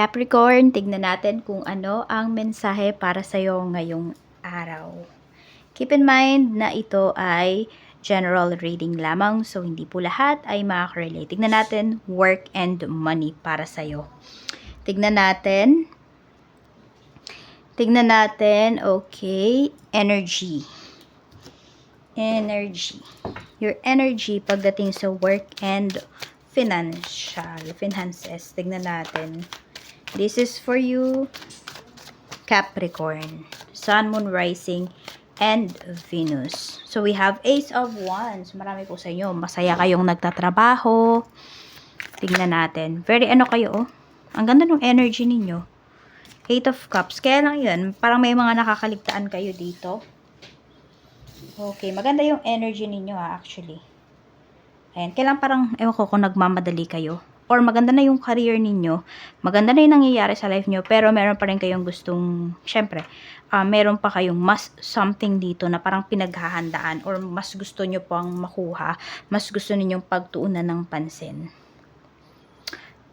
Capricorn, tignan natin kung ano ang mensahe para sa'yo ngayong araw. Keep in mind na ito ay general reading lamang, so hindi po lahat ay makaka-relate. Tignan natin work and money para sa'yo. Tignan natin. Tignan natin, okay, energy. Energy. Your energy pagdating sa work and financial, finances. Tignan natin. This is for you, Capricorn. Sun, Moon, Rising, and Venus. So, we have Ace of Wands. Marami po sa inyo. Masaya kayong nagtatrabaho. Tignan natin. Very ano kayo, oh. Ang ganda ng energy ninyo. Eight of Cups. Kaya lang yun, parang may mga nakakaligtaan kayo dito. Okay, maganda yung energy ninyo ha, actually. Ayan, kailan parang, ewan ko kung nagmamadali kayo. Or maganda na yung career ninyo, maganda na yung nangyayari sa life nyo, pero meron pa rin kayong gustong, syempre, ah, meron pa kayong mas something dito na parang pinaghahandaan or mas gusto nyo pang makuha, mas gusto ninyong pagtuunan ng pansin.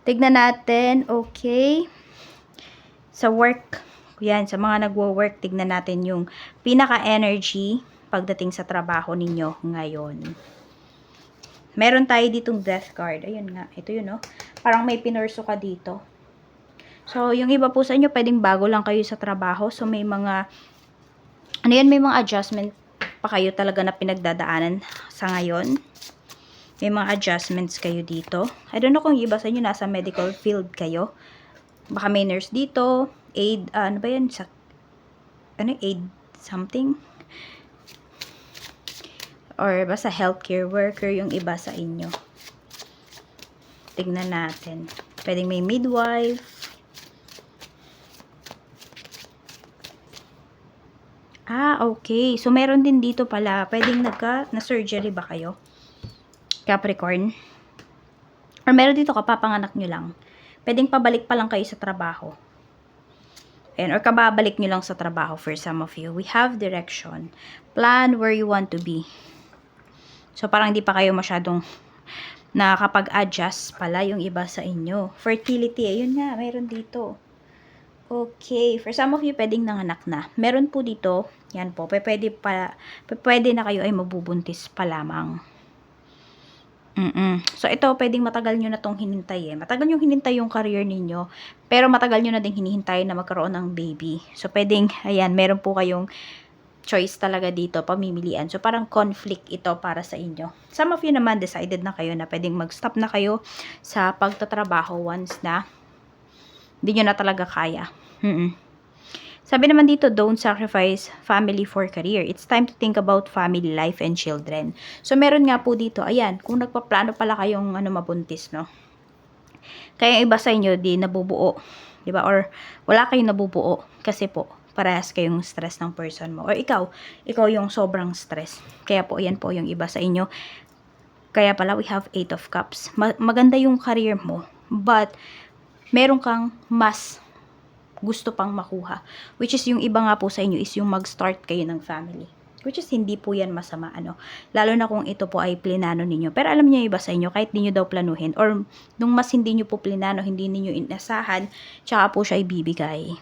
Tignan natin, okay. Sa work, yan, sa mga nagwo-work, tignan natin yung pinaka-energy pagdating sa trabaho ninyo ngayon. Meron tayo ditong death card. Ayun nga, ito yun, no? Parang may pinurso ka dito. So, yung iba po sa inyo, pwedeng bago lang kayo sa trabaho. So, may mga, ano yan, may mga adjustment pa kayo talaga na pinagdadaanan sa ngayon. May mga adjustments kayo dito. I don't know kung iba sa inyo nasa medical field kayo. Baka may nurse dito, aid, ah, ano ba yan? Sa, ano, aid something? Or basta healthcare worker yung iba sa inyo. Tignan natin. Pwedeng may midwife. Ah, okay. So, meron din dito pala. Pwedeng nagka, na-surgery ba kayo? Capricorn. Or meron dito kapapanganak nyo lang. Pwedeng pabalik pa lang kayo sa trabaho. And, or kababalik nyo lang sa trabaho for some of you. We have direction. Plan where you want to be. So, parang hindi pa kayo masyadong nakakapag-adjust pala yung iba sa inyo. Fertility, ayun nga, meron dito. Okay, for some of you, pwedeng nanganak na. Meron po dito, yan po, pwede, pa, pwede na kayo ay mabubuntis pa lamang. Mm-mm. So, ito, pwedeng matagal nyo na tong hinintay eh. Matagal nyo hinintay yung career ninyo, pero matagal nyo na din hinihintay na magkaroon ng baby. So, pwedeng, ayan, meron po kayong choice talaga dito, pamimilian. So, parang conflict ito para sa inyo. Some of you naman decided na kayo na pwedeng mag-stop na kayo sa pagtatrabaho once na hindi nyo na talaga kaya. Mm-mm. Sabi naman dito, don't sacrifice family for career. It's time to think about family life and children. So, meron nga po dito, ayan, kung nagpaplano pala kayong ano, mabuntis, no? Kaya iba sa inyo, di nabubuo. Di ba? Or wala kayong nabubuo. Kasi po, parehas kayong stress ng person mo. Or ikaw, ikaw yung sobrang stress. Kaya po, ayan po yung iba sa inyo. Kaya pala, we have eight of cups. Ma- maganda yung career mo. But, meron kang mas gusto pang makuha. Which is yung iba nga po sa inyo is yung mag-start kayo ng family. Which is hindi po yan masama ano. Lalo na kung ito po ay plinano ninyo. Pero alam niyo iba sa inyo, kahit di nyo daw planuhin or nung mas hindi nyo po plinano, hindi niyo inasahan, tsaka po siya ibibigay.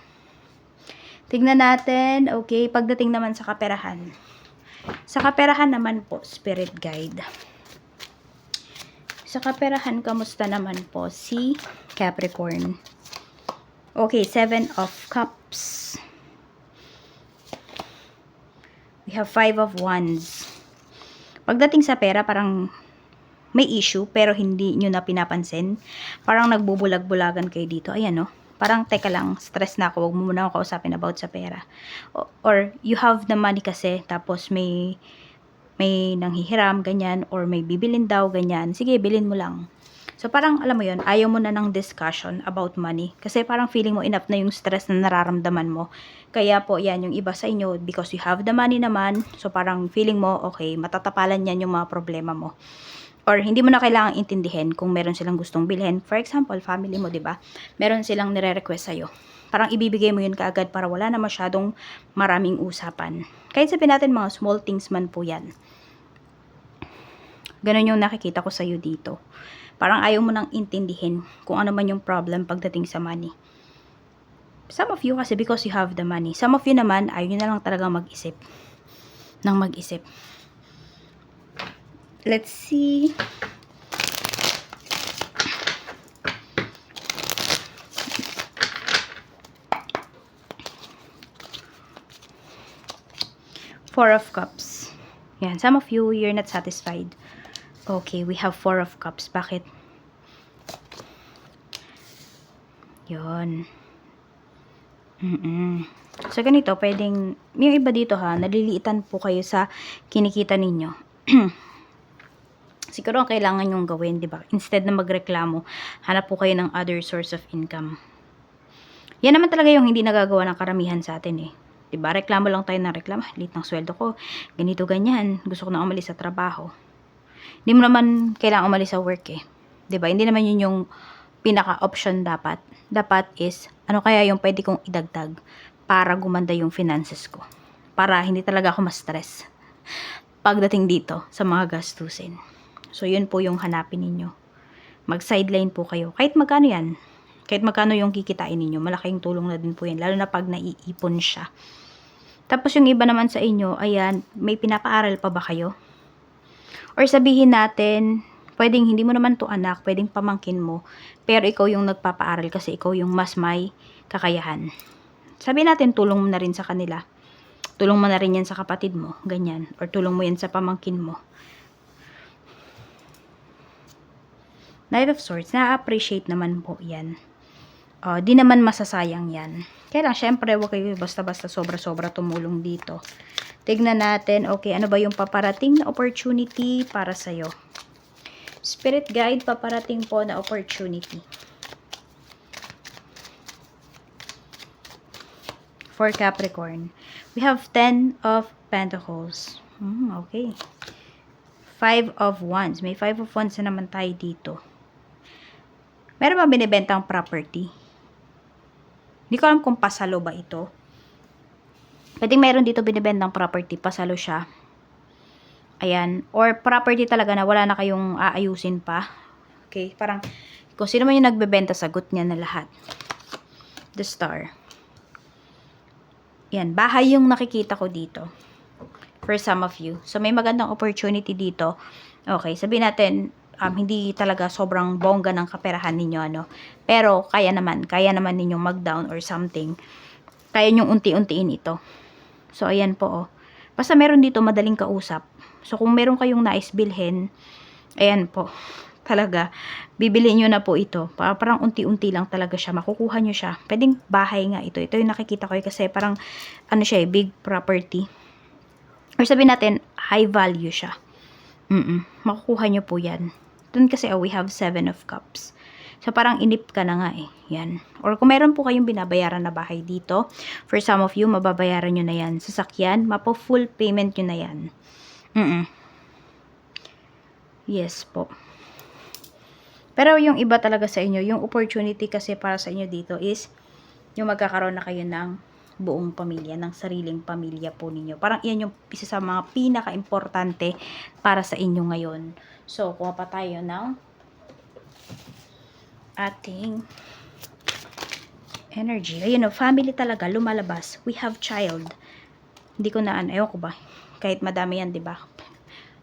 Tignan natin, okay, pagdating naman sa kaperahan. Sa kaperahan naman po, spirit guide. Sa kaperahan, kamusta naman po si Capricorn? Okay, Seven of Cups. We have Five of Wands. Pagdating sa pera, parang may issue, pero hindi nyo na pinapansin. Parang nagbubulag-bulagan kayo dito. Ayan, no? Parang, teka lang, stress na ako. Huwag mo muna ako kausapin about sa pera. O- or, you have the money kasi, tapos may may nanghihiram, ganyan, or may bibilin daw, ganyan. Sige, bilin mo lang. So, parang, alam mo yon ayaw mo na ng discussion about money. Kasi parang feeling mo enough na yung stress na nararamdaman mo. Kaya po, yan, yung iba sa inyo, because you have the money naman, so parang feeling mo, okay, matatapalan yan yung mga problema mo. Or hindi mo na kailangang intindihin kung meron silang gustong bilhin. For example, family mo, di ba? Meron silang nire-request sa'yo. Parang ibibigay mo yun kaagad para wala na masyadong maraming usapan. Kahit sabihin natin mga small things man po yan. Ganon yung nakikita ko sa'yo dito. Parang ayaw mo nang intindihin kung ano man yung problem pagdating sa money. Some of you kasi because you have the money. Some of you naman, ayaw nyo na lang talaga mag-isip. Nang mag-isip. Let's see. Four of Cups. Yan. Some of you, you're not satisfied. Okay, we have Four of Cups. Bakit? Yon. Mm-mm. So, ganito, pwedeng, yung iba dito ha, naliliitan po kayo sa kinikita ninyo. Siguro ang kailangan yung gawin, di ba? Instead na magreklamo, hanap po kayo ng other source of income. Yan naman talaga yung hindi nagagawa ng karamihan sa atin eh. 'Di ba? Reklamo lang tayo ng reklamo. Lit ng sweldo ko. Ganito ganyan. Gusto ko na umalis sa trabaho. Hindi mo naman kailangan umalis sa work eh. 'Di ba? Hindi naman yun yung pinaka-option dapat. Dapat is ano kaya yung pwede kong idagdag para gumanda yung finances ko. Para hindi talaga ako ma-stress pagdating dito sa mga gastusin. So, yun po yung hanapin ninyo. Mag-sideline po kayo. Kahit magkano yan. Kahit magkano yung kikitain ninyo, malaking tulong na din po yan. Lalo na pag naiipon siya. Tapos yung iba naman sa inyo, ayan, may pinapaaral pa ba kayo? Or sabihin natin, pwedeng hindi mo naman to anak, pwedeng pamangkin mo, pero ikaw yung nagpapaaral kasi ikaw yung mas may kakayahan. Sabihin natin, tulong mo na rin sa kanila. Tulong mo na rin yan sa kapatid mo, ganyan. Or tulong mo yan sa pamangkin mo. Knight of Swords, na-appreciate naman po yan. Uh, di naman masasayang yan. Kaya lang, syempre, huwag kayo basta-basta sobra-sobra tumulong dito. Tignan natin, okay, ano ba yung paparating na opportunity para sa'yo? Spirit guide, paparating po na opportunity. For Capricorn, we have 10 of Pentacles. Hmm, okay. 5 of Wands. May 5 of Wands na naman tayo dito. Meron ba binibentang property? Hindi ko alam kung pasalo ba ito. Pwedeng meron dito binibentang property, pasalo siya. Ayan. Or property talaga na wala na kayong aayusin pa. Okay, parang kung sino man yung nagbebenta, sagot niya na lahat. The star. Yan, bahay yung nakikita ko dito. For some of you. So, may magandang opportunity dito. Okay, sabihin natin, um, hindi talaga sobrang bongga ng kaperahan ninyo, ano. Pero, kaya naman, kaya naman ninyong mag-down or something. Kaya nyong unti-untiin ito. So, ayan po, oh. Basta meron dito madaling kausap. So, kung meron kayong nais bilhin, ayan po, talaga, bibili nyo na po ito. Para, parang unti-unti lang talaga siya. Makukuha nyo siya. Pwedeng bahay nga ito. Ito yung nakikita ko eh, kasi parang, ano siya eh, big property. Or sabihin natin, high value siya. Mm-mm. Makukuha nyo po yan. Doon kasi, oh, we have seven of cups. So, parang inip ka na nga eh. Yan. Or kung meron po kayong binabayaran na bahay dito, for some of you, mababayaran nyo na yan. Sasakyan, mapo full payment nyo na yan. Mm-mm. Yes po. Pero yung iba talaga sa inyo, yung opportunity kasi para sa inyo dito is yung magkakaroon na kayo ng buong pamilya, ng sariling pamilya po ninyo. Parang iyan yung isa sa mga pinaka-importante para sa inyo ngayon. So, kuha pa tayo ng ating energy. Ayun o, family talaga, lumalabas. We have child. Hindi ko na, ano, ayaw ko ba? Kahit madami yan, di ba?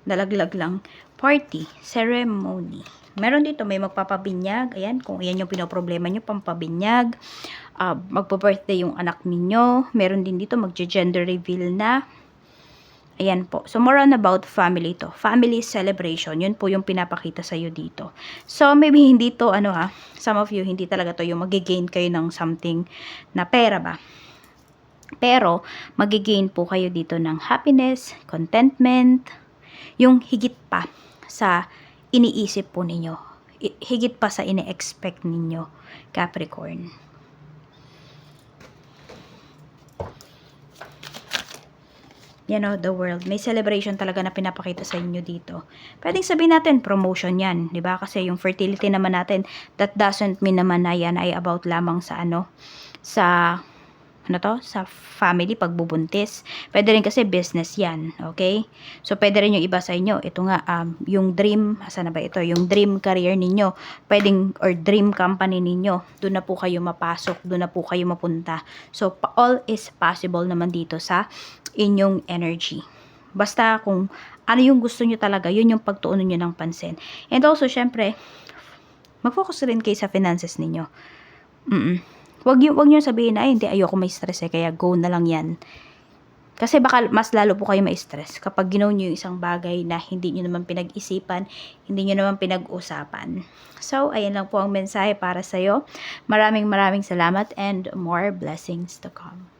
Nalaglag lang. Party, ceremony. Meron dito, may magpapabinyag. Ayan, kung iyan yung pinoproblema nyo, pampabinyag. Uh, magpo-birthday yung anak ninyo. Meron din dito, magje-gender reveal na. Ayan po. So, more on about family to. Family celebration. Yun po yung pinapakita sa'yo dito. So, maybe hindi to, ano ha, some of you, hindi talaga to yung magigain kayo ng something na pera ba. Pero, magigain po kayo dito ng happiness, contentment, yung higit pa sa iniisip po ninyo. Higit pa sa ine-expect ninyo, Capricorn. you know, the world. May celebration talaga na pinapakita sa inyo dito. Pwedeng sabihin natin, promotion yan, ba? Kasi yung fertility naman natin, that doesn't mean naman na yan ay about lamang sa ano, sa ano to, sa family pagbubuntis. Pwede rin kasi business yan, okay? So, pwede rin yung iba sa inyo. Ito nga, um, yung dream, asa na ba ito? Yung dream career ninyo, pwedeng, or dream company ninyo, doon na po kayo mapasok, doon na po kayo mapunta. So, all is possible naman dito sa inyong energy. Basta kung ano yung gusto nyo talaga, yun yung pagtuunan nyo ng pansin. And also, syempre, mag-focus rin kayo sa finances ninyo. Mm Wag yung wag niyo sabihin ay hindi ayoko may stress eh kaya go na lang 'yan. Kasi baka mas lalo po kayo ma-stress kapag ginaw niyo yung isang bagay na hindi niyo naman pinag-isipan, hindi niyo naman pinag-usapan. So, ayan lang po ang mensahe para sa iyo. Maraming maraming salamat and more blessings to come.